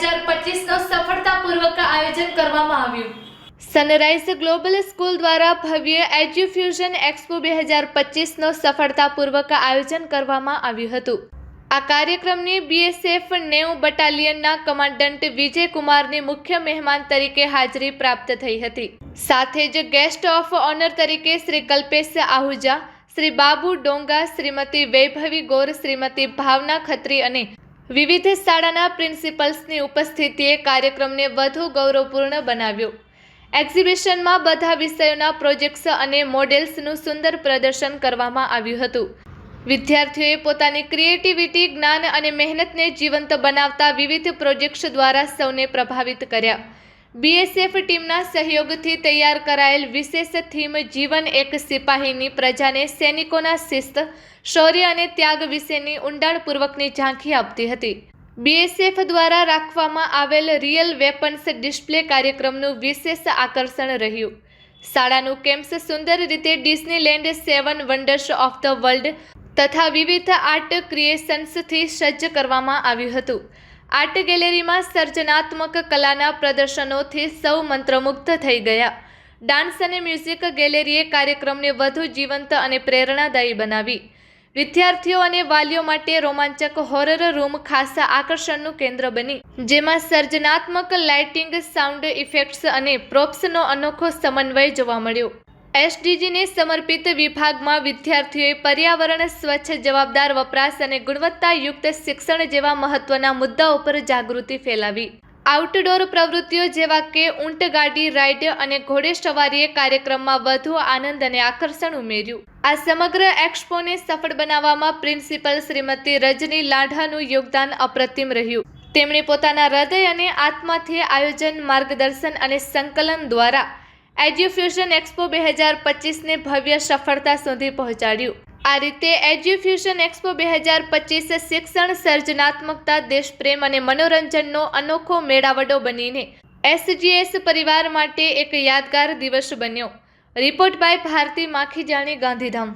પચીસનો સફળતાપૂર્વક આયોજન કરવામાં આવ્યું. સનરાઇઝ ગ્લોબલ સ્કૂલ દ્વારા ભવ્ય એજ્યુફ્યુઝન એક્સપો બે હજાર પચીસનો સફળતાપૂર્વક આયોજન કરવામાં આવ્યું હતું. આ કાર્યક્રમની બીએસએફ નેવું બટાલિયનના કમાન્ડન્ટ વિજયકુમારની મુખ્ય મહેમાન તરીકે હાજરી પ્રાપ્ત થઈ હતી. સાથે જ ગેસ્ટ ઓફ ઓનર તરીકે શ્રી કલ્પેશ આહુજા, શ્રી બાબુ ડોંગા, શ્રીમતી વૈભવી ગોર, શ્રીમતી ભાવના ખત્રી અને વિવિધ શાળાના પ્રિન્સિપલ્સની ઉપસ્થિતિએ કાર્યક્રમને વધુ ગૌરવપૂર્ણ બનાવ્યો. એક્ઝિબિશનમાં બધા વિષયોના પ્રોજેક્ટ્સ અને મોડેલ્સનું સુંદર પ્રદર્શન કરવામાં આવ્યું હતું. વિદ્યાર્થીઓએ પોતાની ક્રિએટિવિટી, જ્ઞાન અને મહેનતને જીવંત બનાવતા વિવિધ પ્રોજેક્ટ્સ દ્વારા સૌને પ્રભાવિત કર્યા. બીએસએફ ટીમના સહયોગથી તૈયાર કરાયેલ વિશેષ થીમ જીવન એક સિપાહીની પ્રજાને સૈનિકોના શિસ્ત, શૌર્ય અને ત્યાગ વિશેની ઊંડાણપૂર્વકની ઝાંખી આપતી હતી. બીએસએફ દ્વારા રાખવામાં આવેલ રિયલ વેપન્સ ડિસ્પ્લે કાર્યક્રમનું વિશેષ આકર્ષણ રહ્યું. શાળાનું કેમ્પસ સુંદર રીતે Disneyland seven wonders of the world તથા વિવિધ આર્ટ ક્રિએશન્સથી સજ્જ કરવામાં આવ્યું હતું. આર્ટ ગેલેરીમાં સર્જનાત્મક કલાના પ્રદર્શનોથી સૌ મંત્રમુગ્ધ થઈ ગયા. ડાન્સ અને મ્યુઝિક ગેલેરીએ કાર્યક્રમને વધુ જીવંત અને પ્રેરણાદાયી બનાવી. વિદ્યાર્થીઓ અને વાલીઓ માટે રોમાંચક હોરર રૂમ ખાસ આકર્ષણનું કેન્દ્ર બની. જેમાં સર્જનાત્મક લાઇટિંગ, સાઉન્ડ ઇફેક્ટ્સ અને પ્રોપ્સનો અનોખો સમન્વય જોવા મળ્યો. એસડીજીને સમર્પિત વિભાગમાં વિદ્યાર્થીઓએ પર્યાવરણ, સ્વચ્છ જવાબદાર વપરાશ અને ગુણવત્તાયુક્ત શિક્ષણ જેવા મહત્વના મુદ્દાઓ પર જાગૃતિ ફેલાવી. આઉટડોર પ્રવૃત્તિઓ જેવા કે ઊંટગાડી રાઇડ અને ઘોડેસવારીએ કાર્યક્રમમાં વધુ આનંદ અને આકર્ષણ ઉમેર્યું. આ સમગ્ર એક્સપોને સફળ બનાવવામાં પ્રિન્સિપલ શ્રીમતી રજની લાઢાનું યોગદાન અપ્રતિમ રહ્યું. તેમણે પોતાના હૃદય અને આત્માથી આયોજન, માર્ગદર્શન અને સંકલન દ્વારા એજ્યુફ્યુઝન એક્સપો બે હજાર પચીસને ભવ્ય સફળતા સુધી પહોંચાડ્યું. આ રીતે એજ્યુફ્યુઝન એક્સપો બે હજાર પચીસ શિક્ષણ, સર્જનાત્મકતા, દેશપ્રેમ અને મનોરંજનનો અનોખો મેળાવડો બનીને એસજીએસ પરિવાર માટે એક યાદગાર દિવસ બન્યો. Report by Bharati Makhijani Gandhidham.